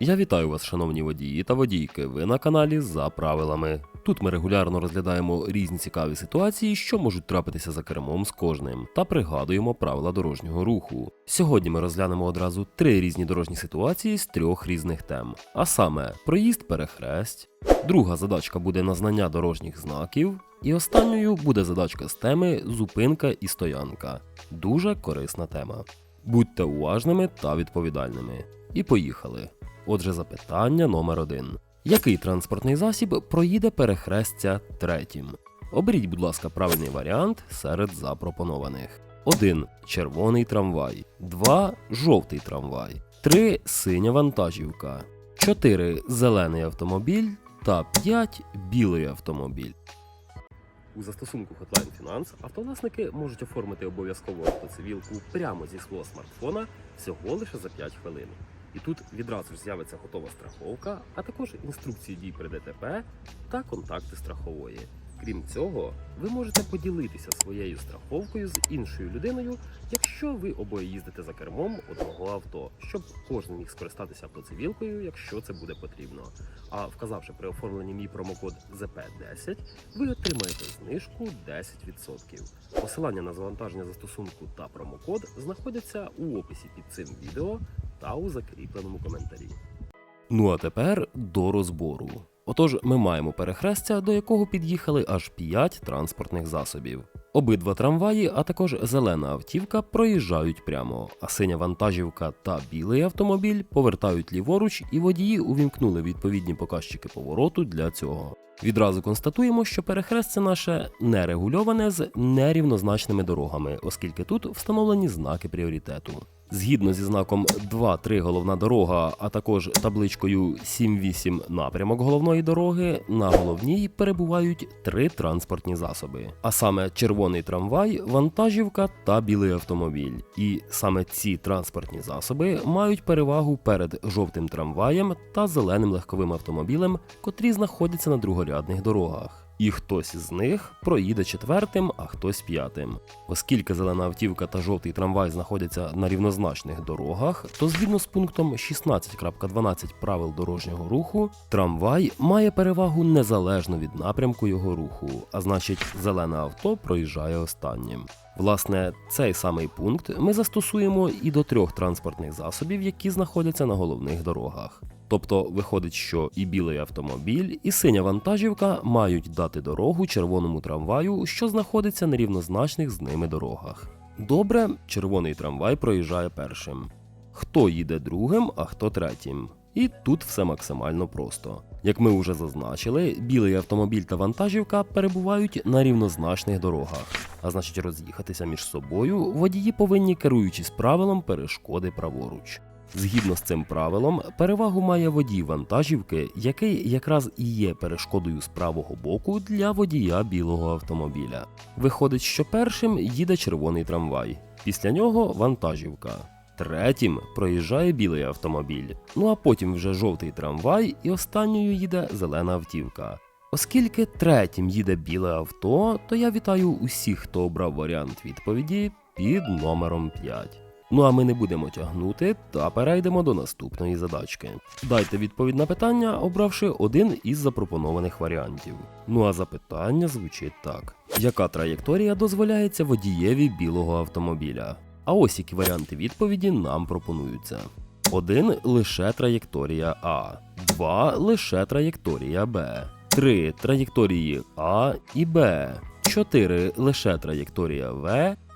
Я вітаю вас, шановні водії та водійки. Ви на каналі за правилами. Тут ми регулярно розглядаємо різні цікаві ситуації, що можуть трапитися за кермом з кожним, та пригадуємо правила дорожнього руху. Сьогодні ми розглянемо одразу три різні дорожні ситуації з трьох різних тем: а саме проїзд перехресть, друга задачка буде на знання дорожніх знаків, і останньою буде задачка з теми зупинка і стоянка. Дуже корисна тема. Будьте уважними та відповідальними. І поїхали. Отже, запитання номер один. Який транспортний засіб проїде перехрестя третім? Оберіть, будь ласка, правильний варіант серед запропонованих. 1. Червоний трамвай. 2. Жовтий трамвай. 3. Синя вантажівка. 4. Зелений автомобіль. Та 5. Білий автомобіль. У застосунку Hotline Finance автовласники можуть оформити обов'язкову автоцивілку прямо зі свого смартфона всього лише за 5 хвилин. І тут відразу ж з'явиться готова страховка, а також інструкції дій при ДТП та контакти страхової. Крім цього, ви можете поділитися своєю страховкою з іншою людиною, якщо ви обоє їздите за кермом одного авто, щоб кожен міг скористатися автоцивілкою, якщо це буде потрібно. А вказавши при оформленні мій промокод ZP10, ви отримаєте знижку 10%. Посилання на завантаження застосунку та промокод знаходяться у описі під цим відео та у закріпленому коментарі. Ну а тепер до розбору. Отож, ми маємо перехрестя, до якого під'їхали аж 5 транспортних засобів. Обидва трамваї, а також зелена автівка проїжджають прямо, а синя вантажівка та білий автомобіль повертають ліворуч, і водії увімкнули відповідні показчики повороту для цього. Відразу констатуємо, що перехрестя наше не регульоване з нерівнозначними дорогами, оскільки тут встановлені знаки пріоритету. Згідно зі знаком 2-3 головна дорога, а також табличкою 7-8 напрямок головної дороги, на головній перебувають три транспортні засоби, а саме червоний трамвай, вантажівка та білий автомобіль. І саме ці транспортні засоби мають перевагу перед жовтим трамваєм та зеленим легковим автомобілем, котрі знаходяться на другорядних дорогах. І хтось з них проїде четвертим, а хтось п'ятим. Оскільки зелена автівка та жовтий трамвай знаходяться на рівнозначних дорогах, то згідно з пунктом 16.12 правил дорожнього руху, трамвай має перевагу незалежно від напрямку його руху, а значить, зелене авто проїжджає останнім. Власне, цей самий пункт ми застосуємо і до трьох транспортних засобів, які знаходяться на головних дорогах. Тобто виходить, що і білий автомобіль, і синя вантажівка мають дати дорогу червоному трамваю, що знаходиться на рівнозначних з ними дорогах. Добре, червоний трамвай проїжджає першим. Хто їде другим, а хто третім. І тут все максимально просто. Як ми вже зазначили, білий автомобіль та вантажівка перебувають на рівнозначних дорогах, а значить роз'їхатися між собою водії повинні керуючись правилом перешкоди праворуч. Згідно з цим правилом, перевагу має водій вантажівки, який якраз і є перешкодою з правого боку для водія білого автомобіля. Виходить, що першим їде червоний трамвай, після нього вантажівка. Третім проїжджає білий автомобіль, ну а потім вже жовтий трамвай, і останньою їде зелена автівка. Оскільки третім їде біле авто, то я вітаю усіх, хто обрав варіант відповіді під номером 5. Ну а ми не будемо тягнути та перейдемо до наступної задачки. Дайте відповідь на питання, обравши один із запропонованих варіантів. Ну а запитання звучить так: яка траєкторія дозволяється водієві білого автомобіля? А ось які варіанти відповіді нам пропонуються. 1 лише траєкторія А, 2 лише траєкторія Б, 3 траєкторії А і Б, 4 лише траєкторія В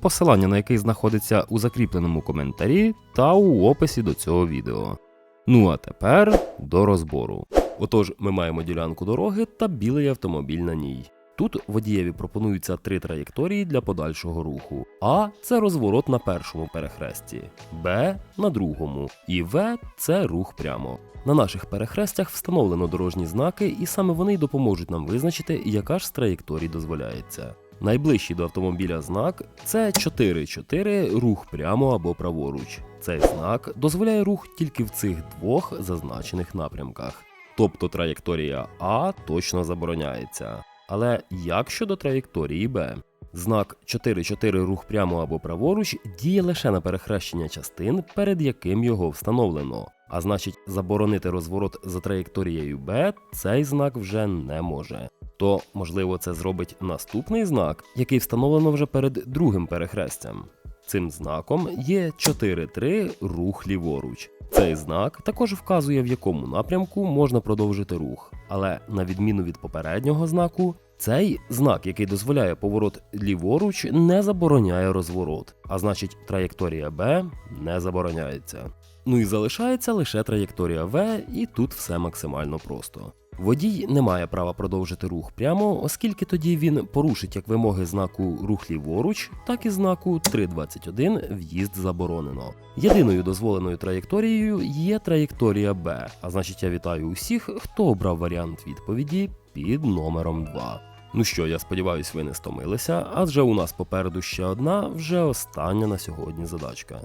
посилання на який знаходиться у закріпленому коментарі та у описі до цього відео. Ну а тепер до розбору. Отож, ми маємо ділянку дороги та білий автомобіль на ній. Тут водієві пропонуються три траєкторії для подальшого руху. А це розворот на першому перехресті, Б на другому, і В це рух прямо. На наших перехрестях встановлено дорожні знаки, і саме вони допоможуть нам визначити, яка ж з траєкторій дозволяється. Найближчий до автомобіля знак це 4-4 рух прямо або праворуч. Цей знак дозволяє рух тільки в цих двох зазначених напрямках. Тобто траєкторія А точно забороняється. Але як щодо траєкторії Б? Знак 4-4 рух прямо або праворуч діє лише на перехрещення частин, перед яким його встановлено. А значить, заборонити розворот за траєкторією Б цей знак вже не може. То, можливо, це зробить наступний знак, який встановлено вже перед другим перехрестям. Цим знаком є 4-3 рух ліворуч. Цей знак також вказує, в якому напрямку можна продовжити рух, але на відміну від попереднього знаку, цей знак, який дозволяє поворот ліворуч, не забороняє розворот, а значить, траєкторія Б не забороняється. Ну і залишається лише траєкторія В, і тут все максимально просто. Водій не має права продовжити рух прямо, оскільки тоді він порушить як вимоги знаку рух ліворуч, так і знаку 3.21 в'їзд заборонено. Єдиною дозволеною траєкторією є траєкторія Б, а значить я вітаю усіх, хто обрав варіант відповіді під номером 2. Ну що, я сподіваюсь, ви не стомилися, адже у нас попереду ще одна, вже остання на сьогодні задачка.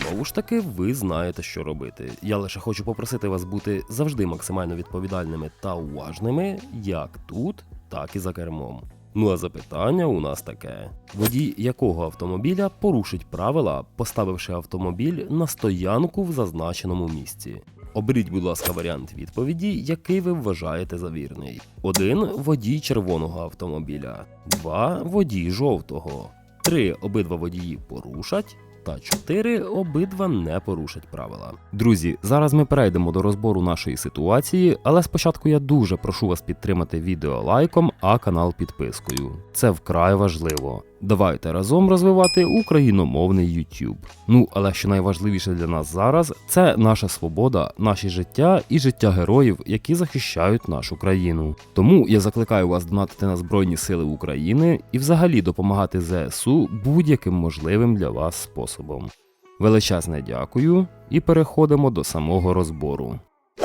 Знову ж таки, ви знаєте, що робити. Я лише хочу попросити вас бути завжди максимально відповідальними та уважними, як тут, так і за кермом. Ну а запитання у нас таке: водій якого автомобіля порушить правила, поставивши автомобіль на стоянку в зазначеному місці? Оберіть, будь ласка, варіант відповіді, який ви вважаєте за вірний. 1. Водій червоного автомобіля, 2. Водій жовтого, 3. Обидва водії порушать. Та 4 обидва не порушать правила. Друзі, зараз ми перейдемо до розбору нашої ситуації, але спочатку я дуже прошу вас підтримати відео лайком, а канал підпискою. Це вкрай важливо. Давайте разом розвивати україномовний YouTube. Ну, але що найважливіше для нас зараз, це наша свобода, наші життя і життя героїв, які захищають нашу країну. Тому я закликаю вас донатити на Збройні Сили України і взагалі допомагати ЗСУ будь-яким можливим для вас способом. Величезне дякую і переходимо до самого розбору.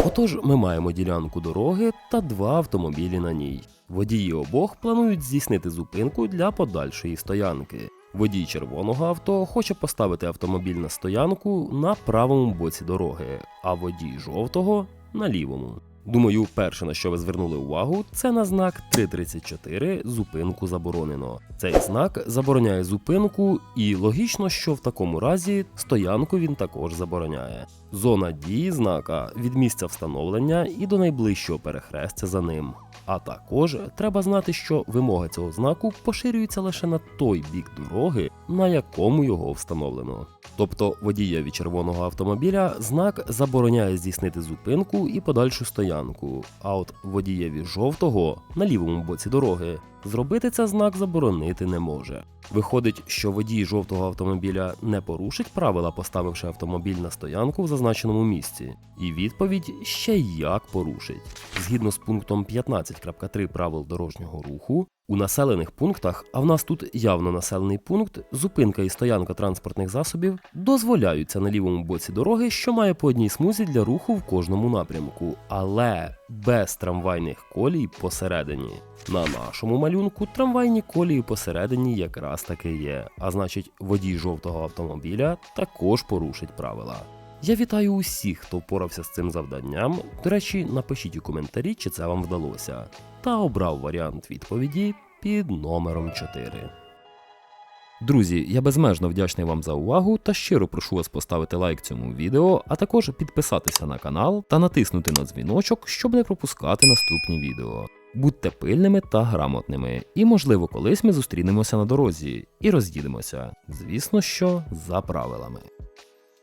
Отож, ми маємо ділянку дороги та два автомобілі на ній. Водії обох планують здійснити зупинку для подальшої стоянки. Водій червоного авто хоче поставити автомобіль на стоянку на правому боці дороги, а водій жовтого на лівому. Думаю, перше, на що ви звернули увагу, це на знак 334 зупинку заборонено. Цей знак забороняє зупинку, і логічно, що в такому разі стоянку він також забороняє. Зона дії знака від місця встановлення і до найближчого перехрестя за ним. А також треба знати, що вимога цього знаку поширюється лише на той бік дороги, на якому його встановлено. Тобто водієві червоного автомобіля знак забороняє здійснити зупинку і подальшу стоянку, а от водієві жовтого на лівому боці дороги зробити це знак заборонити не може. Виходить, що водій жовтого автомобіля не порушить правила, поставивши автомобіль на стоянку в зазначеному місці. І відповідь ще як порушить. Згідно з пунктом 15.3 правил дорожнього руху, у населених пунктах, а в нас тут явно населений пункт, зупинка і стоянка транспортних засобів дозволяються на лівому боці дороги, що має по одній смузі для руху в кожному напрямку, але без трамвайних колій посередині. На нашому малюнку трамвайні колії посередині якраз таки є, а значить, водій жовтого автомобіля також порушить правила. Я вітаю усіх, хто впорався з цим завданням. До речі, напишіть у коментарі, чи це вам вдалося, та обрав варіант відповіді під номером 4. Друзі, я безмежно вдячний вам за увагу та щиро прошу вас поставити лайк цьому відео, а також підписатися на канал та натиснути на дзвіночок, щоб не пропускати наступні відео. Будьте пильними та грамотними, і, можливо, колись ми зустрінемося на дорозі і роз'їдемося. Звісно, що за правилами.